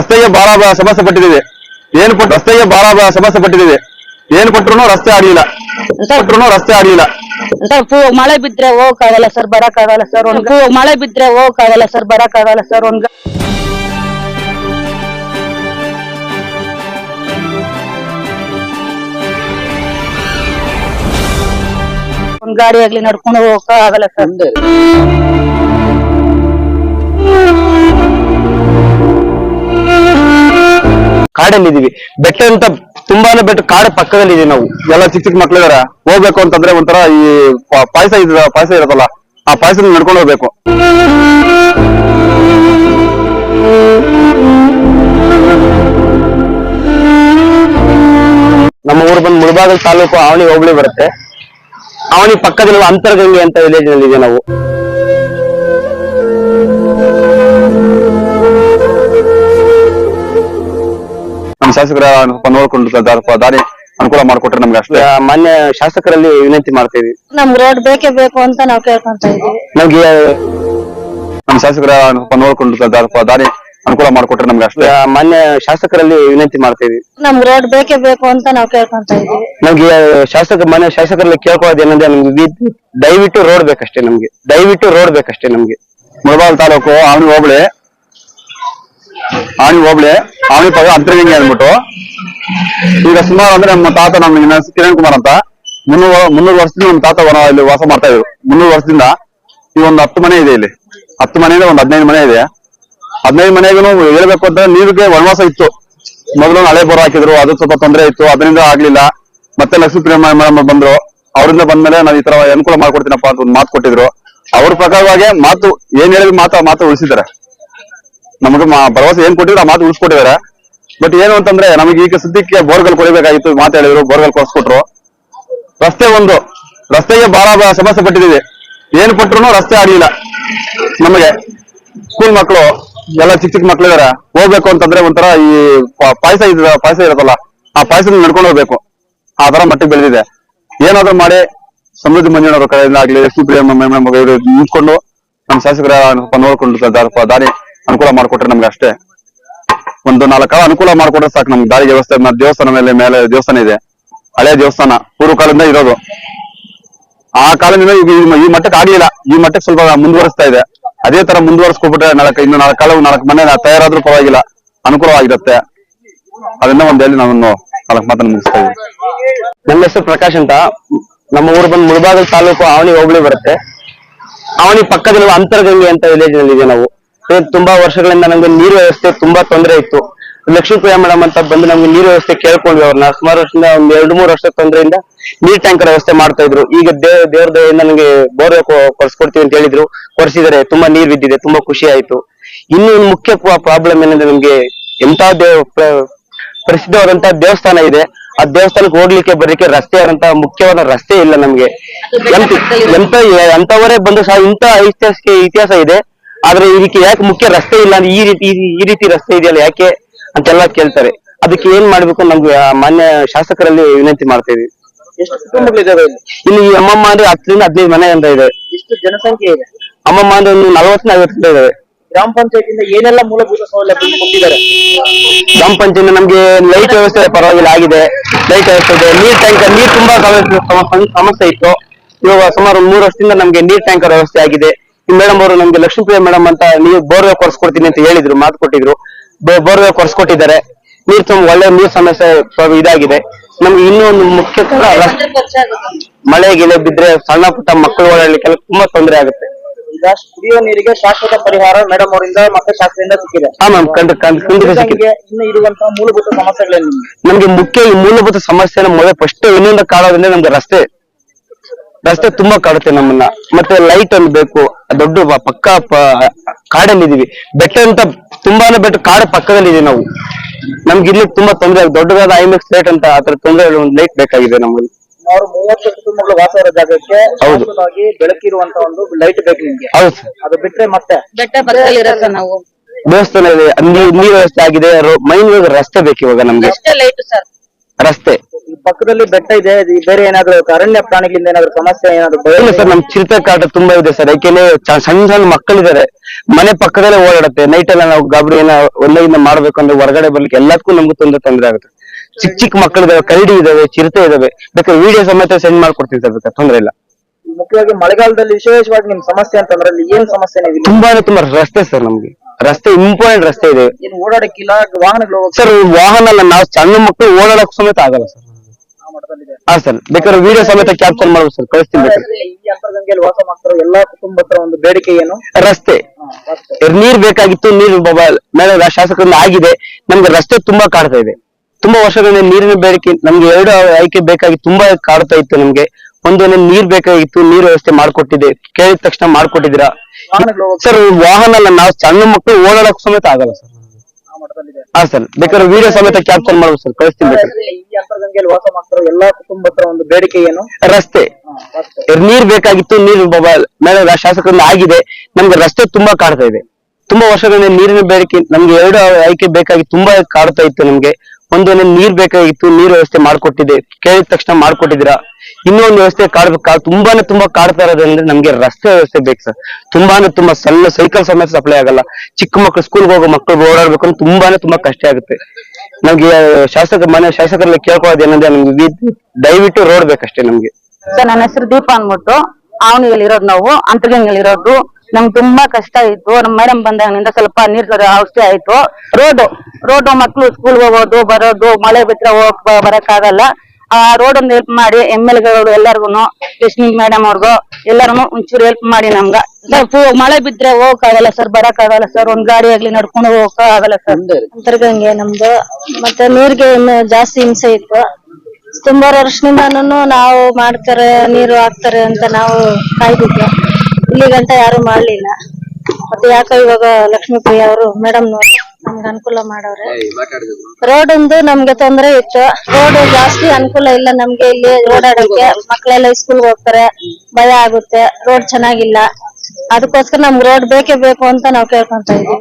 ರಸ್ತೆಗೆ ಬಹಳ ಸಮಸ್ಯೆ ಪಟ್ಟಿದ್ದೀವಿ. ಏನ್ ಪಟ್ಟು ರಸ್ತೆಗೆ ಬಹಳ ಸಮಸ್ಯೆ ಪಟ್ಟಿದ್ದೀವಿ. ಏನ್ ಪಟ್ರು ರಸ್ತೆ ಆಗ್ಲಿಲ್ಲ ಪಟ್ರು ರಸ್ತೆ ಆಗ್ಲಿಲ್ಲ ಸರ್ ಮಳೆ ಬಿದ್ರೆ ಹೋಗಕ್ಕಾಗಲ್ಲ ಸರ್ ಬರಕ್ ಆಗಲ್ಲ ಸರ್ ಒಂದ್ ಮಳೆ ಬಿದ್ರೆ ಹೋಗಕ್ಕಾಗಲ್ಲ ಸರ್ ಆಗಲ್ಲ ಸರ್ ಒಂದ್ ಒಂದ್ ಗಾಡಿ ಆಗ್ಲಿ ನಡ್ಕೊಂಡು ಹೋಗಕ್ ಆಗಲ್ಲ ಸರ್ ಕಾಡಲ್ಲಿದ್ದೀವಿ. ಬೆಟ್ಟ ಅಂತ ತುಂಬಾನೇ ಬೆಟ್ಟ, ಕಾಡ ಪಕ್ಕದಲ್ಲಿ ಇದೀವಿ ನಾವು. ಎಲ್ಲ ಚಿಕ್ಕ ಚಿಕ್ಕ ಮಕ್ಳಿದಾರ, ಹೋಗ್ಬೇಕು ಅಂತಂದ್ರೆ ಒಂಥರ ಈ ಪಾಯಸ ಇದ ಪಾಯಸ ಇರತ್ತಲ್ಲ, ಆ ಪಾಯಸ ನಡ್ಕೊಂಡು ಹೋಗ್ಬೇಕು. ನಮ್ಮ ಊರು ಬಂದು ಮುಳಬಾಗಲ್ ತಾಲೂಕು ಅವನಿ ಹೋಬಳಿ ಬರುತ್ತೆ. ಅವನಿ ಪಕ್ಕದಲ್ಲಿ ಅಂತರ್ಗಂಗೆ ಅಂತ ವಿಲೇಜ್ನಲ್ಲಿ ಇದೆ ನಾವು. ಶಾಸಕರ ನೋಡ್ಕೊಂಡು ದಾರಿ ಅನುಕೂಲ ಮಾಡಿಕೊಟ್ರೆ ನಮ್ಗೆ ಅಷ್ಟೇ. ಮಾನ್ಯ ಶಾಸಕರಲ್ಲಿ ವಿನಂತಿ ಮಾಡ್ತೀವಿ ನಮ್ ರೋಡ್ ಬೇಕೇ ಬೇಕು ಅಂತ ನಾವು ಕೇಳ್ಕೊಂತ ಇದೀವಿ ನಮ್ಗೆ ನಮ್ಮ ಶಾಸಕರ ನೋಡ್ಕೊಂಡು ದಾರಿ ಅನುಕೂಲ ಮಾಡಿಕೊಟ್ರೆ ನಮ್ಗೆ ಅಷ್ಟೇ. ಮಾನ್ಯ ಶಾಸಕರಲ್ಲಿ ವಿನಂತಿ ಮಾಡ್ತೀವಿ ನಮ್ ರೋಡ್ ಬೇಕೇ ಬೇಕು ಅಂತ ನಾವು ಕೇಳ್ಕೊಂತ ಇದೀವಿ ನಮ್ಗೆ ಶಾಸಕ ಮಾನ್ಯ ಶಾಸಕರಲ್ಲಿ ಕೇಳ್ಕೊಳ್ಳೋದು ಏನಂದ್ರೆ ನಮ್ಗೆ ದಯವಿಟ್ಟು ರೋಡ್ ಬೇಕಷ್ಟೇ ನಮ್ಗೆ. ದಯವಿಟ್ಟು ರೋಡ್ ಬೇಕಷ್ಟೇ ನಮ್ಗೆ. ಮುಳಬಾಲ್ ತಾಲೂಕು ಅವನಿಗೆ ಹೋಬಳಿ ಆವಣಿ ಹೋಗ್ಲಿ. ಆವಣಿ ಪದ ಅಂತರ್ಗಂಗೆ ಅಂದ್ಬಿಟ್ಟು. ಈಗ ಸುಮಾರು ಅಂದ್ರೆ ನಮ್ಮ ತಾತ ನಮ್ಮ ಕಿರಣ್ ಕುಮಾರ್ ಅಂತ. ಮುನ್ನೂರು ಮುನ್ನೂರು ವರ್ಷದಿಂದ ನಮ್ಮ ತಾತ ಇಲ್ಲಿ ವಾಸ ಮಾಡ್ತಾ ಇದ್ರು. ಮುನ್ನೂರು ವರ್ಷದಿಂದ ಈ ಒಂದು ಹತ್ತು ಮನೆ ಇದೆ ಇಲ್ಲಿ. ಹತ್ತು ಮನೆಯಿಂದ ಒಂದು ಹದಿನೈದು ಮನೆ ಇದೆ. ಹದಿನೈದು ಮನೆಗೂ ಹೇಳ್ಬೇಕು ಅಂತ ನೀರಿಗೆ ವನವಾಸ ಇತ್ತು. ಮೊದಲು ಹಳೆ ಬೋರ್ ಹಾಕಿದ್ರು, ಅದು ಸ್ವಲ್ಪ ತೊಂದರೆ ಇತ್ತು. ಅದರಿಂದ ಆಗ್ಲಿಲ್ಲ. ಮತ್ತೆ ಲಕ್ಷ್ಮೀ ಮೇಡಮ್ ಬಂದ್ರು. ಅವರಿಂದ ಬಂದ್ಮೇಲೆ ನಾವು ಈ ತರ ಅನುಕೂಲ ಮಾಡ್ಕೊಡ್ತೀನಪ್ಪ ಅಂತ ಒಂದು ಮಾತು ಕೊಟ್ಟಿದ್ರು. ಅವ್ರ ಪ್ರಕಾರವಾಗಿ ಮಾತು ಏನ್ ಹೇಳಿದ್ರು ಮಾತು ಮಾತು ಉಳಿಸಿದ್ದಾರೆ. ನಮಗೆ ಭರವಸೆ ಏನ್ ಕೊಟ್ಟಿದ್ರು ಆ ಮಾತು ಉಳಿಸ್ಕೊಟ್ಟಿದ್ದಾರೆ. ಬಟ್ ಏನು ಅಂತಂದ್ರೆ, ನಮಗೆ ಈಗ ಸದ್ಯಕ್ಕೆ ಬೋರ್ಗಲ್ ಕೊಡಿಬೇಕಾಗಿತ್ತು ಮಾತಾಡಿದ್ರು ಹೇಳಿದ್ರು ಬೋರ್ಗಲ್ ಕೊಡಿಸ್ಕೊಟ್ರು. ರಸ್ತೆ ಒಂದು. ರಸ್ತೆಗೆ ಬಹಳ ಸಮಸ್ಯೆ ಪಟ್ಟಿದ್ದೀವಿ. ಏನ್ ಕೊಟ್ರು ರಸ್ತೆ ಆಗ್ಲಿಲ್ಲ ನಮಗೆ ಸ್ಕೂಲ್ ಮಕ್ಕಳು ಎಲ್ಲ ಚಿಕ್ಕ ಚಿಕ್ಕ ಮಕ್ಳಿದಾರೆ. ಹೋಗ್ಬೇಕು ಅಂತಂದ್ರೆ ಒಂಥರ ಈ ಪಾಯಸ ಇದ ಪಾಯಸ ಇರತ್ತಲ್ಲ, ಆ ಪಾಯಸ ನಡ್ಕೊಂಡು ಹೋಗ್ಬೇಕು. ಆ ತರ ಮಟ್ಟಿಗೆ ಬೆಳೆದಿದೆ. ಏನಾದ್ರು ಮಾಡಿ, ಸಮೃದ್ಧಿ ಮಂಜುನವರ ಕಡೆಯಿಂದ ಆಗ್ಲಿ ಸುಪ್ರಿಯ ನಿಂತ್ಕೊಂಡು, ನಮ್ಮ ಶಾಸಕರ ನೋಡ್ಕೊಂಡು ದಾರಿ ಅನುಕೂಲ ಮಾಡಿಕೊಟ್ರೆ ನಮ್ಗೆ ಅಷ್ಟೇ. ಒಂದು ನಾಲ್ಕು ಅನುಕೂಲ ಮಾಡಿಕೊಟ್ರೆ ಸಾಕು ನಮ್ಗೆ ದಾರಿ ವ್ಯವಸ್ಥೆ, ಮತ್ತೆ ದೇವಸ್ಥಾನ ಮೇಲೆ ಮೇಲೆ ದೇವಸ್ಥಾನ ಇದೆ. ಹಳೆ ದೇವಸ್ಥಾನ, ಪೂರ್ವ ಕಾಲದಿಂದ ಇರೋದು. ಆ ಕಾಲದಿಂದ ಈ- ಮಟ್ಟಕ್ಕೆ ಆಗಿಲ್ಲ ಈ ಮಟ್ಟಕ್ಕೆ ಸ್ವಲ್ಪ ಮುಂದುವರಿಸ್ತಾ ಇದೆ. ಅದೇ ತರ ಮುಂದುವರಿಸ್ಕೊಬಿಟ್ರೆ ನಾಲ್ಕು ಇನ್ನು ನಾಲ್ಕು ಕಾಲ ನಾಲ್ಕು ಮನೆ ತಯಾರಾದ್ರೂ ಪರವಾಗಿಲ್ಲ. ಅನುಕೂಲವಾಗಿರುತ್ತೆ. ಅದನ್ನ ಒಂದ್ ಹೇಳಿ ನಾನು ನಾಲ್ಕು ಮಾತನ್ನು ಮುಗಿಸ್ತಾ ಇದ್ದೀನಿ. ನನ್ನ ಹೆಸರು ಪ್ರಕಾಶ್ ಅಂತ. ನಮ್ಮ ಊರು ಬಂದು ಮುಳಬಾಗಲ್ ತಾಲೂಕು ಅವನಿ ಹೋಬಳಿ ಬರುತ್ತೆ. ಅವನಿ ಪಕ್ಕದಲ್ಲಿ ಅಂತರಗಂಗೆ ಅಂತ ವಿಲೇಜ್ನಲ್ಲಿ ಇದೆ ನಾವು. ತುಂಬಾ ವರ್ಷಗಳಿಂದ ನಮ್ಗೆ ನೀರು ವ್ಯವಸ್ಥೆ ತುಂಬಾ ತೊಂದರೆ ಇತ್ತು. ಲಕ್ಷ್ಮೀಪ್ರಿಯ ಮೇಡಮ್ ಅಂತ ಬಂದು ನಮ್ಗೆ ನೀರು ವ್ಯವಸ್ಥೆ ಕೇಳ್ಕೊಂಡ್ವಿ ಅವ್ರನ್ನ. ಸುಮಾರು ವರ್ಷದಿಂದ ಒಂದ್ ಎರಡು ಮೂರು ವರ್ಷದ ತೊಂದರೆಯಿಂದ ನೀರ್ ಟ್ಯಾಂಕರ್ ವ್ಯವಸ್ಥೆ ಮಾಡ್ತಾ ಇದ್ರು. ಈಗ ದೇವ್ ದೇವ್ರ ಬೋರ್ ನನಗೆ ಬೋರ್ ಕೊಡ್ಸ್ಕೊಡ್ತೀವಿ ಅಂತ ಹೇಳಿದ್ರು. ಕೊರ್ಸಿದರೆ ತುಂಬಾ ನೀರ್ ಬಿದ್ದಿದೆ. ತುಂಬಾ ಖುಷಿ ಆಯ್ತು. ಇನ್ನು ಒಂದು ಮುಖ್ಯ ಪ್ರಾಬ್ಲಮ್ ಏನಂದ್ರೆ ನಮ್ಗೆ ಎಂತ ದೇವ್ ಪ್ರ- ಪ್ರಸಿದ್ಧವಾದಂತ ದೇವಸ್ಥಾನ ಇದೆ. ಆ ದೇವಸ್ಥಾನಕ್ಕೆ ಹೋಗ್ಲಿಕ್ಕೆ ಬರ್ಲಿಕ್ಕೆ ರಸ್ತೆ ಆದಂತ ಮುಖ್ಯವಾದ ರಸ್ತೆ ಇಲ್ಲ ನಮ್ಗೆ. ಎಂತ ಎಂತ ಎಂತವರೇ ಬಂದು ಸಹ ಇಂತ ಐತಿಹಾಸಿಕ ಇತಿಹಾಸ ಇದೆ. ಆದ್ರೆ ಇದಕ್ಕೆ ಯಾಕೆ ಮುಖ್ಯ ರಸ್ತೆ ಇಲ್ಲ ಅಂದ್ರೆ ಈ ರೀತಿ ಈ- ರೀತಿ ರಸ್ತೆ ಇದೆಯಲ್ಲ ಯಾಕೆ ಅಂತೆಲ್ಲ ಕೇಳ್ತಾರೆ. ಅದಕ್ಕೆ ಏನ್ ಮಾಡ್ಬೇಕು ನಮ್ಗೆ ಮಾನ್ಯ ಶಾಸಕರಲ್ಲಿ ವಿನಂತಿ ಮಾಡ್ತೇವೆ ಎಷ್ಟು ಕುಟುಂಬಗಳಿದಾವೆ ಇಲ್ಲಿ ಇಲ್ಲಿ ಈ ಅಮ್ಮಮ್ಮ ಅಂದ್ರೆ ಹತ್ತರಿಂದ ಹದಿನೈದು ಮನೆ ಅಂತ ಇದೆ. ಎಷ್ಟು ಜನಸಂಖ್ಯೆ ಇದೆ? ಅಮ್ಮಮ್ಮ ಅಂದ್ರೆ ಒಂದು ನಲವತ್ತು ಐವತ್ತು ಇದಾವೆ ಗ್ರಾಮ ಪಂಚಾಯತಿಯಿಂದ ಏನೆಲ್ಲ ಮೂಲಭೂತ ಸೌಲಭ್ಯ ಕೊಟ್ಟಿದ್ದಾರೆ? ಗ್ರಾಮ ಪಂಚಾಯತ್ ನಮ್ಗೆ ಲೈಟ್ ವ್ಯವಸ್ಥೆ ಪರವಾಗಿಲ್ಲ ಆಗಿದೆ. ಲೈಟ್ ವ್ಯವಸ್ಥೆ ಇದೆ. ನೀರ್ ಟ್ಯಾಂಕರ್ ನೀರ್ ತುಂಬಾ ಸಮಸ್ಯೆ ಸಮಸ್ಯೆ ಇತ್ತು. ಇವಾಗ ಸುಮಾರು ಮೂರು ವರ್ಷದಿಂದ ನಮ್ಗೆ ನೀರ್ ಟ್ಯಾಂಕರ್ ವ್ಯವಸ್ಥೆ ಆಗಿದೆ. ಈ ಮೇಡಮ್ ಅವರು ನಮ್ಗೆ ಲಕ್ಷ್ಮೀಪ್ರಿಯ ಮೇಡಮ್ ಅಂತ ನೀವು ಬೋರ್ವೆಲ್ ಕೊಡ್ಸ್ಕೊಡ್ತೀನಿ ಅಂತ ಹೇಳಿದ್ರು ಮಾತು ಕೊಟ್ಟಿದ್ರು. ಬೋರ್ವೆಲ್ ಕೊಡ್ಸ್ಕೊಟ್ಟಿದ್ದಾರೆ ನೀರ್ ತುಂಬ ಒಳ್ಳೆ ನೀರ್ ಸಮಸ್ಯೆ ಇದಾಗಿದೆ. ನಮ್ಗೆ ಇನ್ನೂ ಒಂದು ಮುಖ್ಯ ಕಾರಣ ಮಳೆ ಗಿಳೆ ಬಿದ್ರೆ ಸಣ್ಣ ಪುಟ್ಟ ಮಕ್ಕಳು ಓಡಾಡ್ಲಿಕ್ಕೆಲ್ಲ ತುಂಬಾ ತೊಂದರೆ ಆಗುತ್ತೆ. ಈಗ ಕುಡಿಯುವ ನೀರಿಗೆ ಶಾಶ್ವತ ಪರಿಹಾರ ಮೇಡಮ್ ಅವರಿಂದ ಮತ್ತೆ ಶಾಸ್ತ್ರದಿಂದ ಸಿಕ್ಕಿದೆ. ಹಾ ಮ್ಯಾಮ್ ಕಂಡು ಖಂಡಿತ ಖಂಡಿತ ಸಿಕ್ಕಿದೆ. ಇನ್ನು ಇರುವಂತಹ ಮೂಲಭೂತ ಸಮಸ್ಯೆಗಳೇನು? ನಿಮ್ಗೆ? ಮುಖ್ಯ ಈ ಮೂಲಭೂತ ಸಮಸ್ಯೆನ ಮೊದಲು ಫಸ್ಟ್ ಇನ್ನೊಂದು ಕಾಲದಿಂದ ನಮ್ಗೆ ರಸ್ತೆ ರಸ್ತೆ ತುಂಬಾ ಕಾಡುತ್ತೆ ನಮ್ಮನ್ನ. ಮತ್ತೆ ಲೈಟ್ ಒಂದು ಬೇಕು. ದೊಡ್ಡ ಪಕ್ಕ ಕಾಡಲ್ಲಿ ಇದೀವಿ ಬೆಟ್ಟ ಅಂತ ತುಂಬಾನೇ ಬೆಟ್ಟ ಕಾಡ ಪಕ್ಕದಲ್ಲಿ ಇದೀವಿ ನಾವು. ನಮ್ಗೆ ಇಲ್ಲಿ ತುಂಬಾ ತೊಂದರೆ ದೊಡ್ಡದಾದ ಐಮೆಕ್ಸ್ ಲೈಟ್ ಅಂತ ಆತರ ತೊಂದರೆ ಒಂದು ಲೈಟ್ ಬೇಕಾಗಿದೆ ನಮ್ಗೆ. ಸುಮಾರು ಮೂವತ್ತು ಕುಟುಂಬಗಳು ವಾಸ ಇರೋ ಜಾಗಕ್ಕೆ ಹೌದು. ಬೆಳಕಿರುವಂತ ಒಂದು ಲೈಟ್ ಬೇಕು ನಿಮ್ಗೆ. ಹೌದು. ಸರ್ ಅದು ಬಿಟ್ರೆ ಮತ್ತೆ? ಬೆಟ್ಟ ಪಕ್ಕದಲ್ಲಿ ಇರತ್ತ ನಾವು. ದೇವಸ್ಥಾನ ಇದೆ. ನೀರ್ ವ್ಯವಸ್ಥೆ ಆಗಿದೆ. ಮೈನ್ ರಸ್ತೆ ಬೇಕು ಇವಾಗ ನಮ್ಗೆ ಲೈಟ್ ಸರ್. ರಸ್ತೆ. ಈ ಪಕ್ಕದಲ್ಲಿ ಬೆಟ್ಟ ಇದೆ ಬೇರೆ ಏನಾದ್ರು ಅರಣ್ಯ ಪ್ರಾಣಿಗಳಿಂದ ಏನಾದ್ರು ಸಮಸ್ಯೆ ಏನಾದ್ರು ಬರಲ್ಲ ಇಲ್ಲ ಸರ್ ನಮ್ ಚಿರತೆ ಕಾಟ ತುಂಬಾ ಇದೆ ಸರ್. ಯಾಕೆಂದ್ರೆ ಚ- ಸಣ್ಣ ಸಣ್ಣ ಮಕ್ಕಳಿದ್ದಾರೆ ಮನೆ ಪಕ್ಕದಲ್ಲೇ ಓಡಾಡುತ್ತೆ. ನೈಟ್ ಎಲ್ಲ ನಾವು ಗಾಬರಿ ಏನ ಒಳ್ಳೆಯಿಂದ ಮಾಡ್ಬೇಕು ಅಂದ್ರೆ ಹೊರಗಡೆ ಬರ್ಲಿಕ್ಕೆ ಎಲ್ಲದಕ್ಕೂ ನಮ್ಗೆ ತೊಂದರೆ ತೊಂದರೆ ಆಗುತ್ತೆ. ಚಿಕ್ಕ ಚಿಕ್ಕ ಮಕ್ಕಳಿದಾವೆ ಕರಡಿ ಇದಾವೆ ಚಿರತೆ ಇದಾವೆ. ಬೇಕಾದ್ರೆ ವಿಡಿಯೋ ಸಮೇತ ಸೆಂಡ್ ಮಾಡ್ಕೊಡ್ತೀನಿ ಸರ್ ಬೇಕಾದ್ರೆ ತೊಂದ್ರೆ ಇಲ್ಲ. ಮುಖ್ಯವಾಗಿ ಮಳೆಗಾಲದಲ್ಲಿ ವಿಶೇಷವಾಗಿ ನಿಮ್ ಸಮಸ್ಯೆ ಅಂತಂದ್ರೆ ಅಲ್ಲಿ ಏನ್ ಸಮಸ್ಯೆ ನೀವು ಇಲ್ಲಿ? ತುಂಬಾನೇ ತುಂಬಾ ರಸ್ತೆ ಸರ್ ನಮ್ಗೆ. ರಸ್ತೆ ಇಂಪಾರ್ಟೆಂಟ್ ರಸ್ತೆ ಇದೆ. ಏನು ಓಡಾಡಕ್ಕಿಲ್ಲ ವಾಹನಗಳು ಹೋಗಕ್ಕೆ ಸರ್ ವಾಹನ ಎಲ್ಲ ನಾವು ಸಣ್ಣ ಮಕ್ಕಳು ಓಡಾಡಕ್ ಸಮೇತ ಆಗಲ್ಲ ಸರ್. ಮಟ್ಟದಲ್ಲಿದೆ. ಹಾ ಸರ್ ಬೇಕಾದ್ರೆ ವಿಡಿಯೋ ಸಮೇತ ಕ್ಯಾಪ್ಚರ್ ಮಾಡ್ಬೋದು ಸರ್ ಕಳಿಸ್ತೀನಿ ಬೇಕಾದ್ರೆ. ಹಾಗಾದ್ರೆ ಈ ಅಂತರ್ಗಂಗೆಯಲ್ಲಿ ವಾಸ ಮಾಡ್ತಿರೋ ಎಲ್ಲಾ ಕುಟುಂಬಸ್ಥರ ಒಂದು ಬೇಡಿಕೆ ಏನು? ರಸ್ತೆ. ಹಾ. ನೀರ್ ಬೇಕಾಗಿತ್ತು ನೀರು ಬ- ಮೇಲೆ ರಾ- ಶಾಸಕರಿಂದ ಆಗಿದೆ. ನಮ್ಗೆ ರಸ್ತೆ ತುಂಬಾ ಕಾಡ್ತಾ ಇದೆ. ತುಂಬಾ ವರ್ಷಗಳಿಂದ ನೀರಿನ ಬೇಡಿಕೆ ನಮ್ಗೆ ಎರಡು ಆಯ್ಕೆ ಬೇಕಾಗಿ ತುಂಬಾ ಕಾಡ್ತಾ ಇತ್ತು ನಮ್ಗೆ. ಒಂದು ಏನೇ ನೀರ್ ಬೇಕಾಗಿತ್ತು ನೀರು ವ್ಯವಸ್ಥೆ ಮಾಡ್ಕೊಟ್ಟಿದೆ. ಕೇಳಿದ ತಕ್ಷಣ ಮಾಡ್ಕೊಟ್ಟಿದ್ದೀರಾ? ವಾಹನಗಳು ಸರ್ ವಾಹನ ನಾವು ಸಣ್ಣ ಮಕ್ಕಳು ಓಡಾಡಕ್ ಸಮೇತ ಆಗಲ್ಲ ಸರ್. ಹಾ ಸರ್ ಬೇಕಾದ್ರೆ ವಿಡಿಯೋ ಸಮೇತ ಕ್ಯಾಪ್ಚರ್ ಮಾಡ್ಬೋದು ಸರ್ ಕಳಿಸ್ತೀನಿ ಬೇಕಾದ್ರೆ. ಹಾಗಾದ್ರೆ ಈ ಅಂತರ್ಗಂಗೆಯಲ್ಲಿ ವಾಸ ಮಾಡ್ತಿರೋ ಎಲ್ಲಾ ಕುಟುಂಬಸ್ಥರ ಒಂದು ಬೇಡಿಕೆ ಏನು? ರಸ್ತೆ. ನೀರ್ ಬೇಕಾಗಿತ್ತು ನೀರು ಬ- ಮೇಲೆ ರಾ- ಶಾಸಕರಿಂದ ಆಗಿದೆ. ನಮ್ಗೆ ರಸ್ತೆ ತುಂಬಾ ಕಾಡ್ತಾ ಇದೆ. ತುಂಬಾ ವರ್ಷಗಳಿಂದ ನೀರಿನ ಬೇಡಿಕೆ ನಮ್ಗೆ ಎರಡು ಆಯ್ಕೆ ಬೇಕಾಗಿ ತುಂಬಾ ಕಾಡ್ತಾ ಇತ್ತು ನಮ್ಗೆ. ಒಂದು ನನ್ ನೀರ್ ಬೇಕಾಗಿತ್ತು ನೀರ್ ವ್ಯವಸ್ಥೆ ಮಾಡ್ಕೊಟ್ಟಿದೆ ಕೇಳಿದ ತಕ್ಷಣ ಮಾಡ್ಕೊಟ್ಟಿದ್ದೀರಾ? ಇನ್ನೊಂದು ವ್ಯವಸ್ಥೆ ಕಾಡ್ಬೇಕಾ ತುಂಬಾನೇ ತುಂಬಾ ಕಾಡ್ತಾ ಇರೋದಂದ್ರೆ ನಮ್ಗೆ ರಸ್ತೆ ವ್ಯವಸ್ಥೆ ಬೇಕು ಸರ್. ತುಂಬಾನೇ ತುಂಬಾ ಸಣ್ಣ ಸೈಕಲ್ ಸಮೇತ ಸಪ್ಲೈ ಆಗಲ್ಲ. ಚಿಕ್ಕ ಮಕ್ಕಳು ಸ್ಕೂಲ್ಗೆ ಹೋಗೋ ಮಕ್ಕಳು ಓಡಾಡ್ಬೇಕು ಅಂದ್ರೆ ತುಂಬಾನೇ ತುಂಬಾ ಕಷ್ಟ ಆಗುತ್ತೆ. ನಮ್ಗೆ ಶಾಸಕ ಮನೆ ಶಾಸಕರಲ್ಲಿ ಕೇಳ್ಕೊಳ್ಳೋದು ಏನಂದ್ರೆ ನಮ್ಗೆ ದಯವಿಟ್ಟು ರೋಡ್ ಬೇಕಷ್ಟೇ ನಮ್ಗೆ. ಸರ್, ನನ್ನ ಹೆಸರು ದೀಪ ಅಂದ್ಬಿಟ್ಟು ಅವನಿಗೆ ಇರೋದು ನಾವು ಅಂತರ್ಗಂಗೆಲ್ ಇರೋದು ನಮ್ಗೆ ತುಂಬಾ ಕಷ್ಟ ಇತ್ತು ನಮ್ಮ ಮೇಡಮ್ ಬಂದಾಗಿನಿಂದ ಸ್ವಲ್ಪ ನೀರ್ ಔಷಧಿ ಆಯ್ತು. ರೋಡ್ ರೋಡ್ ಮಕ್ಳು ಸ್ಕೂಲ್ ಹೋಗೋದು ಬರೋದು ಮಳೆ ಬಿದ್ರೆ ಹೋಗಕ್ ಬರಕ್ ಬರಕ್ಕಾಗಲ್ಲ. ಆ ರೋಡ್ ಒಂದು ಹೆಲ್ಪ್ ಮಾಡಿ ಎಂ ಎಲ್ಗಳು ಎಲ್ಲಾರ್ಗು ಕೃಷ್ಣ ಮೇಡಮ್ ಅವ್ರಿಗೂ ಎಲ್ಲಾರು ಒಂಚೂರು ಹೆಲ್ಪ್ ಮಾಡಿ ನಮ್ಗ. ಮಳೆ ಬಿದ್ರೆ ಹೋಗಕ್ಕಾಗಲ್ಲ ಸರ್ ಬರೋಕ್ಕಾಗಲ್ಲ ಸರ್ ಒಂದ್ ಗಾಡಿ ಆಗ್ಲಿ ನಡ್ಕೊಂಡು ಹೋಗಕ್ ಆಗಲ್ಲ ಸರ್ ಅಂತರ್ಗಂಗೆ ನಮ್ದು. ಮತ್ತೆ ನೀರ್ಗೆ ಜಾಸ್ತಿ ಹಿಂಸೆ ಇತ್ತು. ತುಂಬಾ ವರ್ಷದಿಂದಾನು ನಾವು ಮಾಡ್ತಾರೆ ನೀರು ಹಾಕ್ತಾರೆ ಅಂತ ನಾವು ಕಾಯ್ದಿದ್ವಿ ಇಲ್ಲಿ ಗಂಟ ಯಾರು ಮಾಡ್ಲಿಲ್ಲ. ಮತ್ತೆ ಯಾಕೋ ಇವಾಗ ಲಕ್ಷ್ಮೀಪ್ರಿಯ ಅವರು ಮೇಡಮ್ ನಮ್ಗೆ ಅನುಕೂಲ ಮಾಡವ್ರೆ. ರೋಡ್ ಒಂದು ನಮ್ಗೆ ತೊಂದರೆ ಇತ್ತು. ರೋಡ್ ಜಾಸ್ತಿ ಅನುಕೂಲ ಇಲ್ಲ ನಮ್ಗೆ ಇಲ್ಲಿ ಓಡಾಡಕ್ಕೆ. ಮಕ್ಕಳೆಲ್ಲ ಸ್ಕೂಲ್ಗೆ ಹೋಗ್ತಾರೆ. ಭಯ ಆಗುತ್ತೆ. ರೋಡ್ ಚೆನ್ನಾಗಿಲ್ಲ. ಅದಕ್ಕೋಸ್ಕರ ನಮ್ಗೆ ರೋಡ್ ಬೇಕೇ ಬೇಕು ಅಂತ ನಾವು ಕೇಳ್ಕೊಂತ ಇದೀವಿ